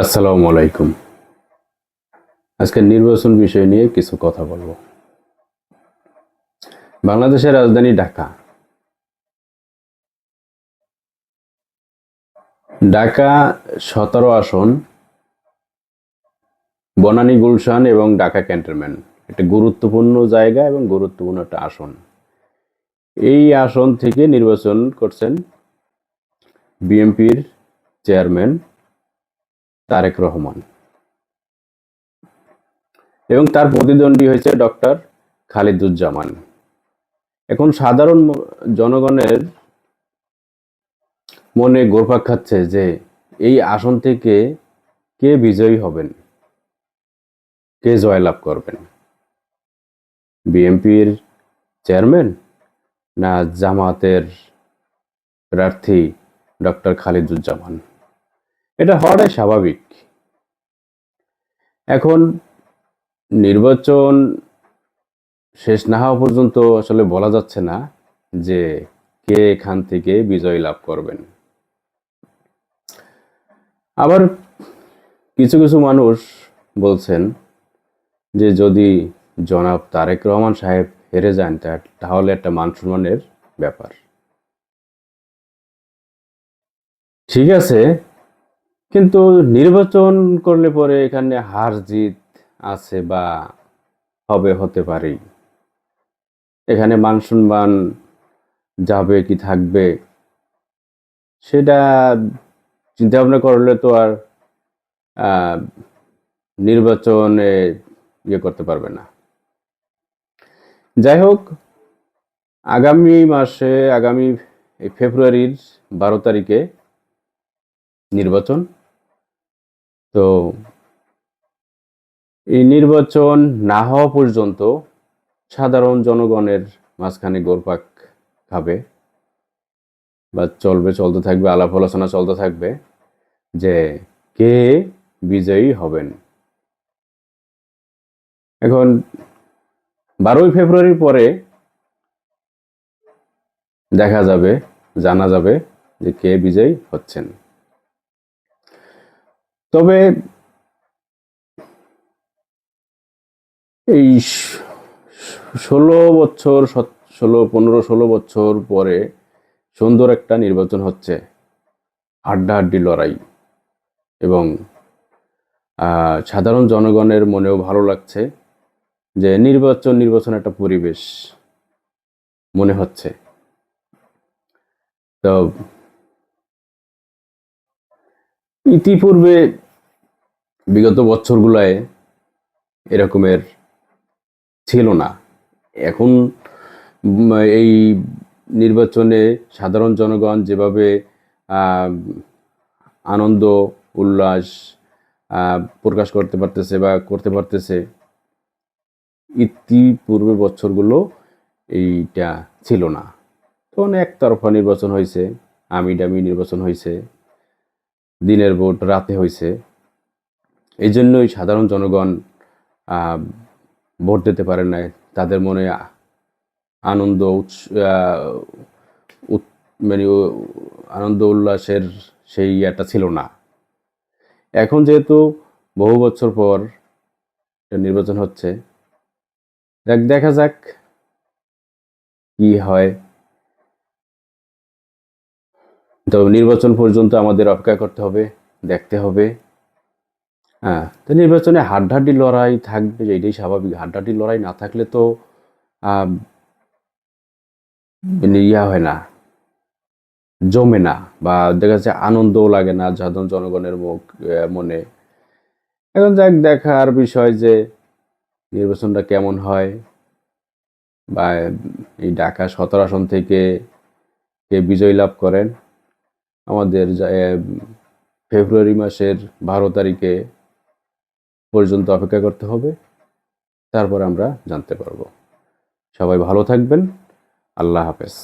আসসালামু আলাইকুম। আজকে নির্বাচন বিষয় নিয়ে কিছু কথা বলব। বাংলাদেশের রাজধানী ঢাকা। ঢাকা সতেরো আসন, বনানী গুলশান এবং ঢাকা ক্যান্টনমেন্ট। একটা গুরুত্বপূর্ণ জায়গা এবং গুরুত্বপূর্ণ একটা আসন। এই আসন থেকে নির্বাচন করছেন বিএনপির চেয়ারম্যান তারেক রহমান। এবং তার প্রতিদ্বন্দ্বী হয়েছে ডক্টর খালিদুজ্জামান। এখন সাধারণ জনগণের মনে গোরপাক খাচ্ছে যে এই আসন থেকে কে বিজয়ী হবেন? কে জয়লাভ করবেন? বিএনপির চেয়ারম্যান না জামাতের প্রার্থী ডক্টর খালিদুজ্জামান? এটা হওয়াটাই স্বাভাবিক। এখন নির্বাচন শেষ না হওয়া পর্যন্ত আসলে বলা যাচ্ছে না যে কে এখান থেকে বিজয় লাভ করবেন। আবার কিছু কিছু মানুষ বলছেন যে যদি জনাব তারেক রহমান সাহেব হেরে যান তাহলে একটা মান সম্মানের ব্যাপার। ঠিক আছে কিন্তু নির্বাচন করলে পরে এখানে হার জিত আছে বা হবে, হতে পারে এখানে মান সম্মান যাবে কি থাকবে, সেটা চিন্তা ভাবনা করলে তো আর নির্বাচনে ইয়ে করতে পারবে না। যাই হোক, আগামী মাসে, আগামী ফেব্রুয়ারির বারো তারিখে নির্বাচন। তো এই নির্বাচন না হওয়া পর্যন্ত সাধারণ জনগণের মাঝখানে গোরপাক খাবে বা চলবে, চলতে থাকবে, আলাপ আলোচনা চলতে থাকবে যে কে বিজয়ী হবেন। এখন বারোই ফেব্রুয়ারির পরে দেখা যাবে, জানা যাবে যে কে বিজয়ী হচ্ছেন। তবে এই ষোলো বছর, ষোলো, পনেরো, ষোলো বছর পরে সুন্দর একটা নির্বাচন হচ্ছে হাড্ডাহাড্ডি লড়াই। এবং সাধারণ জনগণের মনেও ভালো লাগছে যে নির্বাচন নির্বাচন একটা পরিবেশ মনে হচ্ছে। তো ইতিপূর্বে বিগত বছরগুলায় এরকমের ছিল না। এখন এই নির্বাচনে সাধারণ জনগণ যেভাবে আনন্দ, উল্লাস প্রকাশ করতে পারতেছে বা করতে পারতেছে, ইতিপূর্বে বছরগুলো এইটা ছিল না। তখন একতরফা নির্বাচন হয়েছে আমি ডামি নির্বাচন হয়েছে। দিনের ভোট রাতে হয়েছে এই জন্যই সাধারণ জনগণ ভোট দিতে পারে নাই। তাদের মনে আনন্দ মানে আনন্দ উল্লাসের সেই ইয়েটা ছিল না। এখন যেহেতু বহু বছর পর নির্বাচন হচ্ছে দেখা যাক কি হয়। তো নির্বাচন পর্যন্ত আমাদের অপেক্ষা করতে হবে, দেখতে হবে। হ্যাঁ তো নির্বাচনে হাড্ডাহাড্ডি লড়াই থাকবে এটাই স্বাভাবিক। হাড্ডাহাড্ডি লড়াই না থাকলে তো মানে ইয়া হয় না, জমে না বা দেখা যাচ্ছে আনন্দও লাগে না সাধারণ জনগণের মুখ মনে। এখন যাক, দেখার বিষয় যে নির্বাচনটা কেমন হয়। বা এই ঢাকা সতেরো আসন থেকে কে বিজয় লাভ করেন আমাদের ফেব্রুয়ারি মাসের বারো তারিখে পর্যন্ত অপেক্ষা করতে হবে। তারপর আমরা জানতে পারব। সবাই ভালো থাকবেন। আল্লাহ হাফেজ।